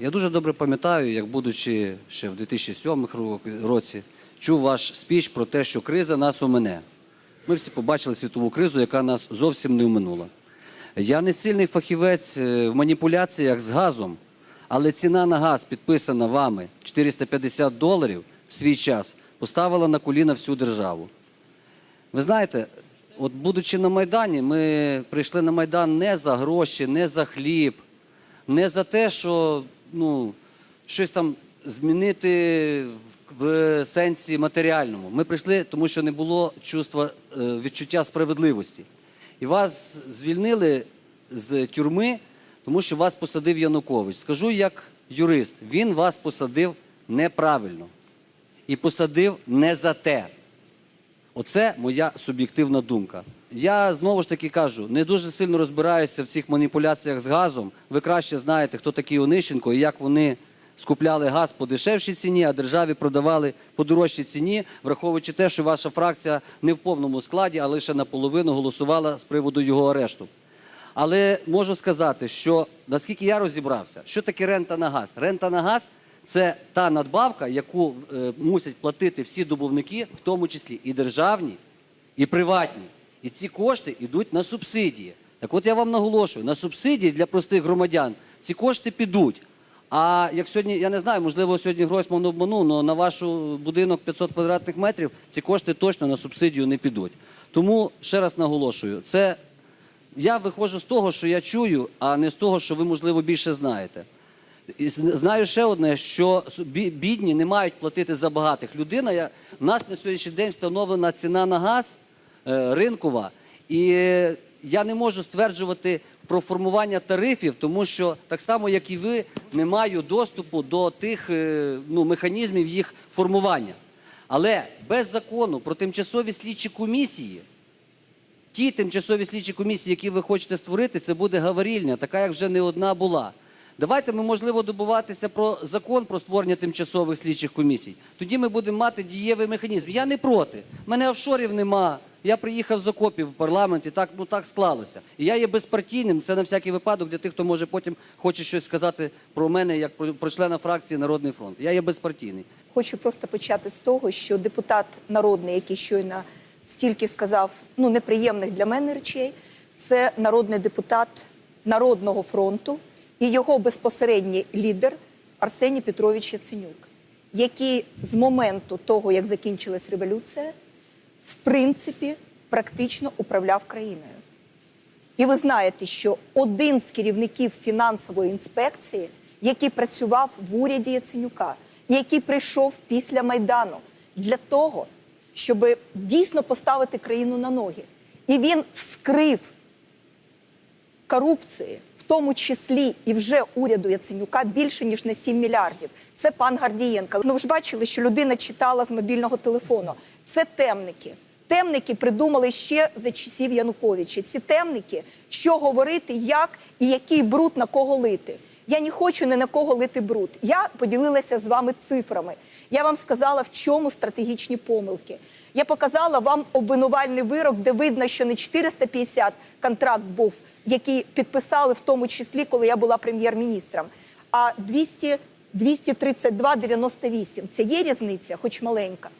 Я дуже добре пам'ятаю, як будучи ще в 2007 році, чув ваш спіч про те, що криза нас омине. Ми всі побачили світову кризу, яка нас зовсім не оминула. Я не сильний фахівець е, в маніпуляціях з газом, але ціна на газ, підписана вами 450 доларів в свій час, поставила на коліна всю державу. Ви знаєте, от будучи на Майдані, ми прийшли на Майдан не за гроші, не за хліб, не за те, що ну, щось там змінити в, сенсі матеріальному. Ми прийшли, тому що не було чувства е, відчуття справедливості. І вас звільнили з тюрми, тому що вас посадив Янукович. Скажу як юрист, він вас посадив неправильно і посадив не за те. Оце моя суб'єктивна думка. Я знову ж таки кажу, не дуже сильно розбираюся в цих маніпуляціях з газом. Ви краще знаєте, хто такий Онищенко і як вони скупляли газ по дешевшій ціні, а державі продавали по дорожчій ціні, враховуючи те, що ваша фракція не в повному складі, а лише наполовину голосувала з приводу його арешту. Але можу сказати, що наскільки я розібрався, що таке рента на газ? Рента на газ це та надбавка, яку е, мусять платити всі добувники, в тому числі і державні, і приватні. І ці кошти йдуть на субсидії. Так от я вам наголошую, на субсидії для простих громадян ці кошти підуть. А як сьогодні, я не знаю, можливо, сьогодні Гройсман обманув, але на ваш будинок 500 квадратних метрів ці кошти точно на субсидію не підуть. Тому ще раз наголошую, це я виходжу з того, що я чую, а не з того, що ви, можливо, більше знаєте. І знаю ще одне, що бідні не мають платити за багатих. Людина, я, у нас на сьогоднішній день встановлена ціна на газ ринкова, і е, я не можу стверджувати про формування тарифів, тому що так само, як і ви, не маю доступу до тих е, ну, механізмів їх формування. Але без закону про тимчасові слідчі комісії ті тимчасові слідчі комісії, які ви хочете створити, це буде гаварільня, така як вже не одна була. Давайте ми, можливо, добуватися про закон про створення тимчасових слідчих комісій. Тоді ми будемо мати дієвий механізм. Я не проти. У мене офшорів нема. Я приїхав з окопів в парламент і так, ну, так склалося. І я є безпартійним. Це на всякий випадок для тих, хто може потім хоче щось сказати про мене, як про, про члена фракції Народний фронт. Я є безпартійний. Хочу просто почати з того, що депутат народний, який щойно стільки сказав ну неприємних для мене речей, це народний депутат Народного фронту і його безпосередній лідер Арсеній Петрович Яценюк, який з моменту того, як закінчилась революція, в принципі практично управляв країною. І ви знаєте, що один з керівників фінансової інспекції, який працював в уряді Яценюка, який прийшов після Майдану для того, щоб дійсно поставити країну на ноги. І він вскрив корупції, тому числі і вже уряду Яценюка, більше ніж на 7 мільярдів. Це пан Гардієнко. Ну ви ж бачили, що людина читала з мобільного телефону. Це темники. Темники придумали ще за часів Януковича. Ці темники, що говорити, як і який бруд на кого лити. Я не хочу ні на кого лити бруд. Я поділилася з вами цифрами. Я вам сказала, в чому стратегічні помилки. Я показала вам обвинувальний вирок, де видно, що не 450 контракт був, який підписали в тому числі, коли я була прем'єр-міністром, а 200, 232,98. Це є різниця, хоч маленька.